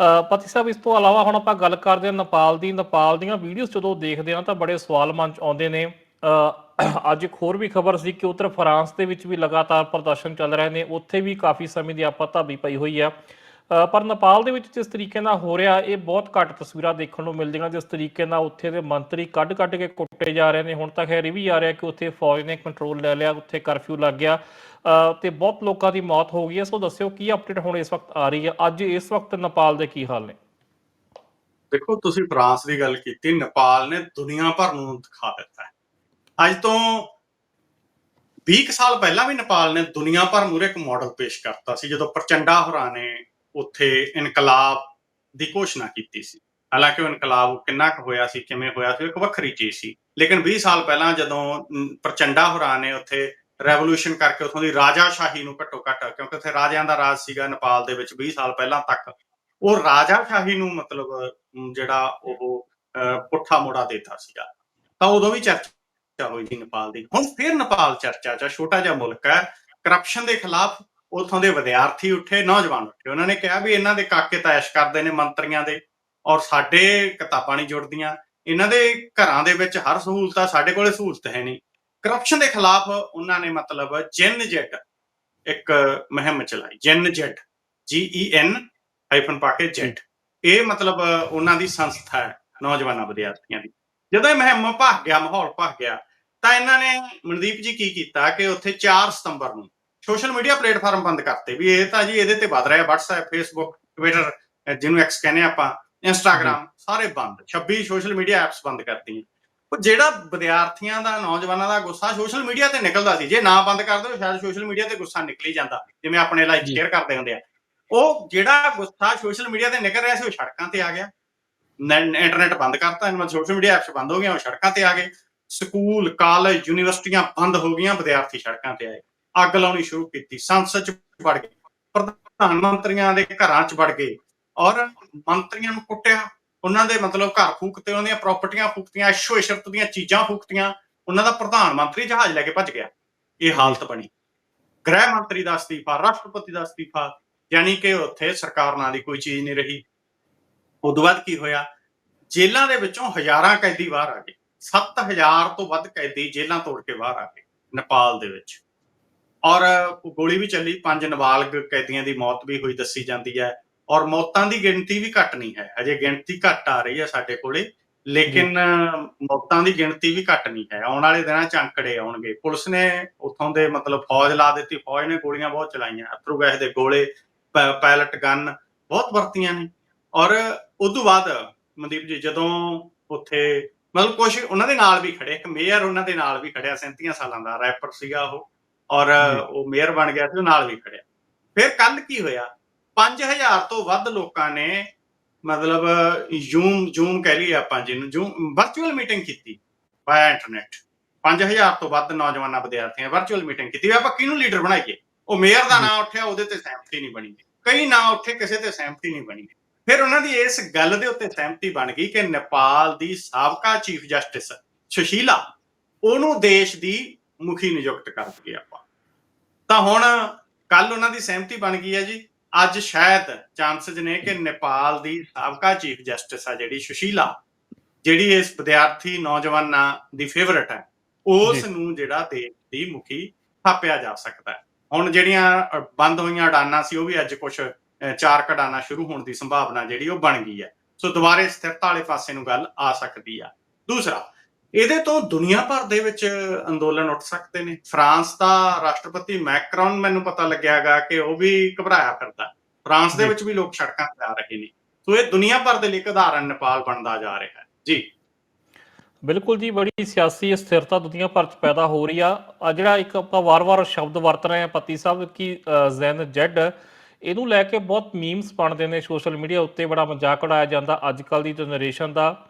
ਅ, ਪਤੀ ਸਾਹਿਬ ਇਸ ਤੋਂ ਇਲਾਵਾ ਹੁਣ ਆਪਾਂ ਗੱਲ ਕਰਦੇ ਹਾਂ ਨੇਪਾਲ ਦੀ। ਨੇਪਾਲ ਦੀਆਂ ਵੀਡੀਓਜ਼ ਜਦੋਂ ਦੇਖਦੇ ਹਾਂ ਤਾਂ ਬੜੇ ਸਵਾਲ ਮਨ ਚ ਆਉਂਦੇ ਨੇ। ਅ, ਅੱਜ ਇੱਕ ਹੋਰ ਵੀ ਖਬਰ ਸੀ ਕਿ ਉੱਤਰ ਫਰਾਂਸ ਦੇ ਵਿੱਚ ਵੀ ਲਗਾਤਾਰ ਪ੍ਰਦਰਸ਼ਨ ਚੱਲ ਰਹੇ ਨੇ। ਉੱਥੇ ਵੀ ਕਾਫੀ ਸਮੇਂ ਦੀ ਆਪਤਾ ਵੀ ਪਈ ਹੋਈ ਆ। ਪਰ ਨੇਪਾਲ ਦੇ ਵਿੱਚ ਜਿਸ ਤਰੀਕੇ ਨਾਲ ਹੋ ਰਿਹਾ, ਇਹ ਬਹੁਤ ਘੱਟ ਤਸਵੀਰਾਂ ਦੇਖਣ ਨੂੰ ਮਿਲਦੀਆਂ ਜਿਸ ਤਰੀਕੇ ਨਾਲ ਉੱਥੇ ਦੇ ਮੰਤਰੀ ਕੱਢ-ਕੱਢ ਕੇ ਕੁੱਟੇ ਜਾ ਰਹੇ ਨੇ। ਹੁਣ ਤੱਕ ਇਹ ਵੀ ਆ ਰਿਹਾ ਕਿ ਉੱਥੇ ਫੌਜ ਨੇ ਕੰਟਰੋਲ ਲੈ ਲਿਆ, ਉੱਥੇ ਕਰਫਿਊ ਲੱਗ ਗਿਆ ਤੇ ਬਹੁਤ ਲੋਕਾਂ ਦੀ ਮੌਤ ਹੋ ਗਈ ਹੈ। ਸੋ ਦੱਸਿਓ ਕੀ ਅਪਡੇਟ ਹੁਣ ਇਸ ਵਕਤ ਆ ਰਹੀ ਹੈ? ਅੱਜ ਇਸ ਵਕਤ ਨੇਪਾਲ ਦੇ ਕੀ ਹਾਲ ਨੇ? ਦੇਖੋ, ਤੁਸੀਂ ਫਰਾਂਸ ਦੀ ਗੱਲ ਕੀਤੀ, ਨੇਪਾਲ ਨੇ ਦੁਨੀਆ ਭਰ ਨੂੰ ਦਿਖਾ ਦਿੱਤਾ ਹੈ। ਅੱਜ ਤੋਂ 20 ਕੁ ਸਾਲ ਪਹਿਲਾਂ ਵੀ ਨੇਪਾਲ ਨੇ ਦੁਨੀਆ ਭਰ ਮੂਰੇ ਇੱਕ ਮਾਡਲ ਪੇਸ਼ ਕਰਤਾ ਸੀ, ਜਦੋਂ ਪ੍ਰਚੰਡਾ ਹੋਰਾਂ ਨੇ ਉੱਥੇ ਇਨਕਲਾਬ ਦੀ ਘੋਸ਼ਣਾ ਕੀਤੀ ਸੀ। ਹਾਲਾਂਕਿ ਉਹ ਇਨਕਲਾਬ ਕਿੰਨਾ ਕੁ ਹੋਇਆ ਸੀ, ਕਿਵੇਂ ਹੋਇਆ ਸੀ ਇੱਕ ਵੱਖਰੀ ਚੀਜ਼ ਸੀ। ਲੇਕਿਨ 20 ਸਾਲ ਪਹਿਲਾਂ ਜਦੋਂ ਪ੍ਰਚੰਡਾ ਹੋਰਾਂ ਨੇ ਉੱਥੇ ਰੈਵੋਲੂਸ਼ਨ ਕਰਕੇ ਉਥੋਂ ਦੀ ਰਾਜਾਸ਼ਾਹੀ ਨੂੰ ਘੱਟੋ ਘੱਟ, ਕਿਉਂਕਿ ਉੱਥੇ ਰਾਜਿਆਂ ਦਾ ਰਾਜ ਸੀਗਾ ਨੇਪਾਲ ਦੇ ਵਿੱਚ 20 ਸਾਲ ਪਹਿਲਾਂ ਤੱਕ, ਉਹ ਰਾਜਾਸ਼ਾਹੀ ਨੂੰ ਮਤਲਬ ਜਿਹੜਾ ਉਹ ਪੁੱਠਾ ਮੋੜਾ ਦਿੱਤਾ ਸੀਗਾ। ਤਾਂ ਉਦੋਂ ਵੀ ਚਰਚਾ ਹੋਈ ਸੀ ਨੇਪਾਲ ਦੀ। ਹੁਣ ਫਿਰ ਨੇਪਾਲ ਚਰਚਾ 'ਚ ਛੋਟਾ ਜਿਹਾ ਮੁਲਕ ਹੈ ਕਰਪਸ਼ਨ ਦੇ ਖਿਲਾਫ ਉਥੋਂ ਦੇ ਵਿਦਿਆਰਥੀ ਉੱਠੇ, ਨੌਜਵਾਨ ਉੱਠੇ। ਉਹਨਾਂ ਨੇ ਕਿਹਾ ਵੀ ਇਹਨਾਂ ਦੇ ਕਾਕੇ ਤਾਂ ਐਸ਼ ਕਰਦੇ ਨੇ ਮੰਤਰੀਆਂ ਦੇ ਔਰ ਸਾਡੇ ਕਿਤਾਬਾਂ ਨਹੀਂ ਜੁੜਦੀਆਂ। ਇਹਨਾਂ ਦੇ ਘਰਾਂ ਦੇ ਵਿੱਚ ਹਰ ਸਹੂਲਤ ਆ ਸਾਡੇ ਕੋਲੇ ਸਹੂਲਤ ਹੈ ਨਹੀਂ। ਕਰਪਸ਼ਨ ਦੇ ਖਿਲਾਫ ਉਹਨਾਂ ਨੇ ਮਤਲਬ ਜਿਨ ਜੈਡ ਇੱਕ ਮੁਹਿੰਮ ਚਲਾਈ। ਜਿਨ ਜੈਡ ਜੀ ਈ ਐਨ ਹਾਈਫਨ ਪਾ ਕੇ ਜੈਡ ਇਹ ਮਤਲਬ ਉਹਨਾਂ ਦੀ ਸੰਸਥਾ ਹੈ, ਨੌਜਵਾਨਾਂ ਵਿਦਿਆਰਥੀਆਂ ਦੀ। ਜਦੋਂ ਇਹ ਮੁਹਿੰਮ ਭਖ ਗਿਆ, ਮਾਹੌਲ ਭਖ ਗਿਆ, ਤਾਂ ਇਹਨਾਂ ਨੇ ਮਨਦੀਪ ਜੀ ਕੀ ਕੀਤਾ ਕਿ ਉੱਥੇ 4 ਸਤੰਬਰ ਨੂੰ ਸੋਸ਼ਲ ਮੀਡੀਆ ਪਲੇਟਫਾਰਮ ਬੰਦ ਕਰਤੇ ਵੀ ਇਹ ਤਾਂ ਜੀ ਇਹਦੇ ਤੇ ਵੱਧ ਰਿਹਾ WhatsApp Facebook Twitter ਜਿਹਨੂੰ ਐਕਸ ਕਹਿੰਦੇ ਆਪਾਂ Instagram ਸਾਰੇ ਬੰਦ 26 ਸੋਸ਼ਲ ਮੀਡੀਆ ਐਪਸ ਬੰਦ ਕਰਤੀਆਂ। ਉਹ ਜਿਹੜਾ ਵਿਦਿਆਰਥੀਆਂ ਦਾ ਨੌਜਵਾਨਾਂ ਦਾ ਗੁੱਸਾ ਸੋਸ਼ਲ ਮੀਡੀਆ ਤੇ ਨਿਕਲਦਾ ਸੀ ਜੇ ਨਾ ਬੰਦ ਕਰ ਦਿਓ ਸ਼ਾਇਦ ਸੋਸ਼ਲ ਮੀਡੀਆ ਤੇ ਗੁੱਸਾ ਨਿਕਲ ਹੀ ਜਾਂਦਾ ਜਿਵੇਂ ਆਪਣੇ ਲਾਈਕ ਜੀ। ਸ਼ੇਅਰ ਕਰਦੇ ਹੁੰਦੇ ਆ। ਉਹ ਜਿਹੜਾ ਗੁੱਸਾ ਸੋਸ਼ਲ ਮੀਡੀਆ ਤੇ ਨਿਕਲ ਰਿਹਾ ਸੀ ਉਹ ਸੜਕਾਂ ਤੇ ਆ ਗਿਆ। ਇੰਟਰਨੈਟ ਬੰਦ ਕਰਤਾ ਇਹਨਾਂ ਸੋਸ਼ਲ ਮੀਡੀਆ ਐਪਸ ਬੰਦ ਹੋ ਗਈਆਂ ਉਹ ਸੜਕਾਂ ਤੇ ਆ ਗਏ। ਸਕੂਲ ਕਾਲਜ ਯੂਨੀਵਰਸਿਟੀਆਂ ਬੰਦ ਹੋ ਗਈਆਂ ਵਿਦਿਆਰਥੀ ਸੜਕਾਂ ਤੇ ਆਏ। ਅੱਗ ਲਾਉਣੀ ਸ਼ੁਰੂ ਕੀਤੀ, ਸੰਸਦ ਚ ਵੜ ਗਏ, ਪ੍ਰਧਾਨ ਮੰਤਰੀਆਂ ਦੇ ਘਰਾਂ ਚ ਵੜ ਗਏ ਔਰ ਮੰਤਰੀਆਂ ਨੂੰ ਕੁੱਟਿਆ, ਉਹਨਾਂ ਦੇ ਮਤਲਬ ਘਰ ਫੂਕਤੇ, ਉਹਨਾਂ ਦੀਆਂ ਪ੍ਰਾਪਰਟੀਆਂ ਫੂਕਤੀਆਂ, ਇਸ਼ੋ ਇਸ਼ਰਤ ਦੀਆਂ ਚੀਜ਼ਾਂ ਫੂਕਤੀਆਂ, ਉਹਨਾਂ ਦਾ ਪ੍ਰਧਾਨ ਮੰਤਰੀ ਜਹਾਜ਼ ਲੈ ਕੇ ਭੱਜ ਗਿਆ। ਇਹ ਹਾਲਤ ਬਣੀ। ਗ੍ਰਹਿ ਮੰਤਰੀ ਦਾ ਅਸਤੀਫਾ, ਰਾਸ਼ਟਰਪਤੀ ਦਾ ਅਸਤੀਫਾ, ਯਾਨੀ ਕਿ ਉੱਥੇ ਸਰਕਾਰ ਨਾਂ ਦੀ ਕੋਈ ਚੀਜ਼ ਨਹੀਂ ਰਹੀ। ਉਦੋਂ ਬਾਅਦ ਕੀ ਹੋਇਆ? ਜੇਲ੍ਹਾਂ ਦੇ ਵਿੱਚੋਂ ਹਜ਼ਾਰਾਂ ਕੈਦੀ ਬਾਹਰ ਆ ਗਏ। 7000 ਤੋਂ ਵੱਧ ਕੈਦੀ ਜੇਲ੍ਹਾਂ ਤੋੜ ਕੇ ਬਾਹਰ ਆ ਗਏ, ਨੇਪਾਲ ਦੇ ਵਿੱਚ। ਔਰ ਗੋਲੀ ਵੀ ਚੱਲੀ, ਪੰਜ ਨਾਬਾਲਗ ਕੈਦੀਆਂ ਦੀ ਮੌਤ ਵੀ ਹੋਈ ਦੱਸੀ ਜਾਂਦੀ ਹੈ ਔਰ ਮੌਤਾਂ ਦੀ ਗਿਣਤੀ ਵੀ ਘੱਟ ਨਹੀਂ ਹੈ, ਅਜੇ ਗਿਣਤੀ ਘੱਟ ਆ ਰਹੀ ਹੈ ਸਾਡੇ ਕੋਲੇ, ਲੇਕਿਨ ਮੌਤਾਂ ਦੀ ਗਿਣਤੀ ਵੀ ਘੱਟ ਨਹੀਂ ਹੈ, ਆਉਣ ਵਾਲੇ ਦਿਨਾਂ ਚ ਅੰਕੜੇ ਆਉਣਗੇ, ਪੁਲਿਸ ਨੇ ਉਥੋਂ ਦੇ ਮਤਲਬ ਫੌਜ ਲਾ ਦਿੱਤੀ, ਫੌਜ ਨੇ ਗੋਲੀਆਂ ਬਹੁਤ ਚਲਾਈਆਂ ਅਥਰੂ ਗੈਸ ਦੇ ਗੋਲੇ, ਪੈ- ਪਾਇਲਟ ਗਨ ਬਹੁਤ ਵਰਤੀਆਂ ਨੇ, ਔਰ ਉਦੋਂ ਬਾਅਦ ਮਨਦੀਪ ਜੀ ਜਦੋਂ ਉੱਥੇ ਮਤਲਬ ਕੁਝ ਉਹਨਾਂ ਦੇ ਨਾਲ ਵੀ ਖੜੇ ਇੱਕ ਮੇਅਰ ਉਹਨਾਂ ਦੇ ਨਾਲ ਵੀ ਖੜਿਆ 37 ਸਾਲਾਂ ਦਾ ਰੈਪਰ ਸੀਗਾ ਉਹ ਔਰ। ਉਹ ਮੇਅਰ ਬਣ ਗਿਆ ਸੀ ਨਾਲ ਵੀ ਖੜਿਆ। ਫਿਰ ਕੱਲ ਕੀ ਹੋਇਆ? 5000 ਤੋਂ ਵੱਧ ਲੋਕਾਂ ਨੇ ਮਤਲਬ ਜ਼ੂਮ ਜ਼ੂਮ ਕਹਿ ਲਈਏ ਆਪਾਂ ਜਿਹਨੂੰ ਜ਼ੂਮ ਵਰਚੁਅਲ ਮੀਟਿੰਗ ਕੀਤੀ ਵਾਇਆ ਇੰਟਰਨੈਟ 5000 ਤੋਂ ਵੱਧ ਨੌਜਵਾਨਾਂ ਵਿਦਿਆਰਥੀਆਂ ਵਰਚੁਅਲ ਮੀਟਿੰਗ ਕੀਤੀ। ਵੀ ਆਪਾਂ ਕਿਹਨੂੰ ਲੀਡਰ ਬਣਾਈਏ? ਉਹ ਮੇਅਰ ਦਾ। ਨਾਂ ਉੱਠਿਆ ਉਹਦੇ ਤੇ ਸਹਿਮਤੀ ਨਹੀਂ ਬਣੀ। ਕਈ ਨਾਂ ਉੱਠੇ ਕਿਸੇ ਤੇ ਸਹਿਮਤੀ ਨਹੀਂ ਬਣੀ। ਫਿਰ ਉਹਨਾਂ ਦੀ ਇਸ ਗੱਲ ਦੇ ਉੱਤੇ ਸਹਿਮਤੀ ਬਣ ਗਈ ਕਿ ਨੇਪਾਲ ਦੀ ਸਾਬਕਾ ਚੀਫ ਜਸਟਿਸ ਸੁਸ਼ੀਲਾ ਉਹਨੂੰ ਦੇਸ਼ ਦੀ ਮੁਖੀ ਨਿਯੁਕਤ ਕਰ ਦਈਏ ਆਪਾਂ। ਤਾਂ ਹੁਣ ਕੱਲ ਉਹਨਾਂ ਦੀ ਸਹਿਮਤੀ ਬਣ ਗਈ ਹੈ ਜੀ। ਅੱਜ ਸ਼ਾਇਦ ਚਾਂਸਸ ਨੇ ਕਿ ਨੇਪਾਲ ਦੀ ਸਾਬਕਾ ਚੀਫ ਜਸਟਿਸ ਆ ਜਿਹੜੀ ਸੁਸ਼ੀਲਾ ਜਿਹੜੀ ਇਸ ਵਿਦਿਆਰਥੀ ਨੌਜਵਾਨਾਂ ਦੀ ਫੇਵਰਟ ਹੈ ਉਸ। ਨੂੰ ਜਿਹੜਾ ਦੇਸ਼ ਦੀ ਮੁਖੀ ਥਾਪਿਆ ਜਾ ਸਕਦਾ ਹੈ। ਹੁਣ ਜਿਹੜੀਆਂ ਬੰਦ ਹੋਈਆਂ ਉਡਾਨਾਂ ਸੀ ਉਹ ਵੀ ਅੱਜ ਕੁਝ ਚਾਰ ਕਡਾਨਾ ਸ਼ੁਰੂ ਹੋਣ ਦੀ ਸੰਭਾਵਨਾ ਜਿਹੜੀ ਉਹ ਬਣ ਗਈ ਹੈ। ਸੋ ਦੁਬਾਰੇ ਸਥਿਰਤਾ ਵਾਲੇ ਪਾਸੇ ਨੂੰ ਗੱਲ ਆ ਸਕਦੀ ਆ। ਦੂਸਰਾ ਇਹਦੇ ਤੋਂ ਦੁਨੀਆ ਭਰ ਦੇ ਵਿੱਚ ਅੰਦੋਲਨ ਉੱਠ ਸਕਦੇ ਨੇ। ਫਰਾਂਸ ਦਾ ਰਾਸ਼ਟਰਪਤੀ ਮੈਕਰੋਨ ਮੈਨੂੰ ਪਤਾ ਲੱਗਿਆਗਾ ਕਿ ਉਹ ਵੀ ਘਬਰਾਇਆ ਫਿਰਦਾ। ਫਰਾਂਸ ਦੇ। ਵਿੱਚ ਵੀ ਲੋਕ ਸੜਕਾਂ ਤੇ ਆ ਰਹੇ ਨੇ। ਸੋ ਇਹ ਦੁਨੀਆ ਭਰ ਦੇ ਲਈ ਇੱਕ ਉਦਾਹਰਨ ਨੇਪਾਲ ਬਣਦਾ ਜਾ ਰਿਹਾ ਹੈ। ਜੀ। ਬਿਲਕੁਲ ਜੀ ਬੜੀ ਸਿਆਸੀ ਸਥਿਰਤਾ ਦੁਨੀਆ ਭਰ ਚ ਪੈਦਾ ਹੋ ਰਹੀ ਆ। ਆ ਜਿਹੜਾ ਇੱਕ ਆਪਾਂ ਵਾਰ-ਵਾਰ ਸ਼ਬਦ ਵਰਤ ਰਹੇ ਆ ਪਤੀ ਸਾਹਿਬ ਕੀ ਜ਼ੈਨ ਜੈਡ ਇਹਨੂੰ ਲੈ ਕੇ ਬਹੁਤ ਮੀਮਸ ਬਣਦੇ ਨੇ ਸੋਸ਼ਲ ਮੀਡੀਆ ਉੱਤੇ ਬੜਾ ਮਜ਼ਾਕ ਉਡਾਇਆ ਜਾਂਦਾ ਅੱਜ ਕੱਲ ਦੀ ਜਨਰੇਸ਼ਨ ਦਾ।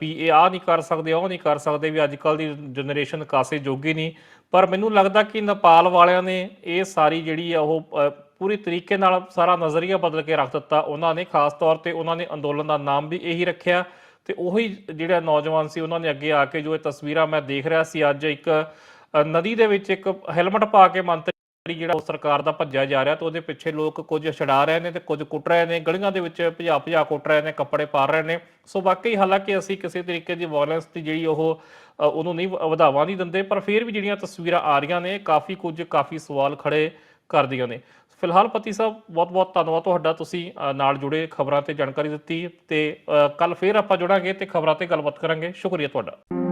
ਵੀ ਇਹ ਆ ਨਹੀਂ ਕਰ ਸਕਦੇ, ਉਹ ਨਹੀਂ ਕਰ ਸਕਦੇ, ਵੀ ਅੱਜ ਕੱਲ ਦੀ ਜਨਰੇਸ਼ਨ ਕਾਸੇ ਜੋਗੀ ਨਹੀਂ। ਪਰ ਮੈਨੂੰ ਲੱਗਦਾ ਕਿ ਨੇਪਾਲ ਵਾਲਿਆਂ ਨੇ ਇਹ ਸਾਰੀ ਜਿਹੜੀ ਆ, ਉਹ ਪੂਰੀ ਤਰੀਕੇ ਨਾਲ ਸਾਰਾ ਨਜ਼ਰੀਆ ਬਦਲ ਕੇ ਰੱਖ ਦਿੱਤਾ। ਉਹਨਾਂ ਨੇ ਖਾਸ ਤੌਰ ਤੇ ਉਹਨਾਂ ਨੇ ਅੰਦੋਲਨ ਦਾ ਨਾਮ ਵੀ ਇਹੀ ਰੱਖਿਆ। ਤੇ ਉਹੀ ਜਿਹੜਾ ਨੌਜਵਾਨ ਸੀ, ਉਹਨਾਂ ਨੇ ਅੱਗੇ ਆ ਕੇ ਜੋ ਇਹ ਤਸਵੀਰਾਂ ਮੈਂ ਦੇਖ ਰਿਹਾ ਸੀ, ਅੱਜ ਇੱਕ ਨਦੀ ਦੇ ਵਿੱਚ ਇੱਕ ਹੈਲਮਟ ਪਾ ਕੇ ਮੰਤਰੀ ਜਿਹੜਾ ਉਹ ਸਰਕਾਰ ਦਾ ਭੱਜਿਆ ਜਾ ਰਿਹਾ ਤੇ ਉਹਦੇ ਪਿੱਛੇ ਲੋਕ ਕੁਝ ਛਡਾ ਰਹੇ ਨੇ ਤੇ ਕੁਝ ਕੁੱਟ ਰਹੇ ਨੇ, ਗਲੀਆਂ ਦੇ ਵਿੱਚ ਭਜਾ ਭਜਾ ਕੁੱਟ ਰਹੇ ਨੇ, ਕੱਪੜੇ ਪਾ ਰਹੇ ਨੇ। ਸੋ ਵਾਕਈ ਹਾਲਾਂਕਿ ਅਸੀਂ ਕਿਸੇ ਤਰੀਕੇ ਦੀ ਵਾਇਲੈਂਸ ਦੀ ਜਿਹੜੀ ਉਹ ਉਹਨੂੰ ਨਹੀਂ ਵਧਾਵਾ ਨਹੀਂ ਦਿੰਦੇ, ਪਰ ਫਿਰ ਵੀ ਜਿਹੜੀਆਂ ਤਸਵੀਰਾਂ ਆ ਰਹੀਆਂ ਨੇ, ਕਾਫੀ ਕੁਝ, ਕਾਫੀ ਸਵਾਲ ਖੜੇ ਕਰਦੀਆਂ ਨੇ। ਫਿਲਹਾਲ ਪਤੀ ਸਾਹਿਬ ਬਹੁਤ ਬਹੁਤ ਧੰਨਵਾਦ ਤੁਹਾਡਾ, ਤੁਸੀਂ ਨਾਲ ਜੁੜੇ ਖਬਰਾਂ ਤੇ ਜਾਣਕਾਰੀ ਦਿੱਤੀ ਤੇ ਕੱਲ ਫੇਰ ਆਪਾਂ ਜੁੜਾਂਗੇ ਤੇ ਖਬਰਾਂ ਤੇ ਗੱਲਬਾਤ ਕਰਾਂਗੇ। ਸ਼ੁਕਰੀਆ ਤੁਹਾਡਾ।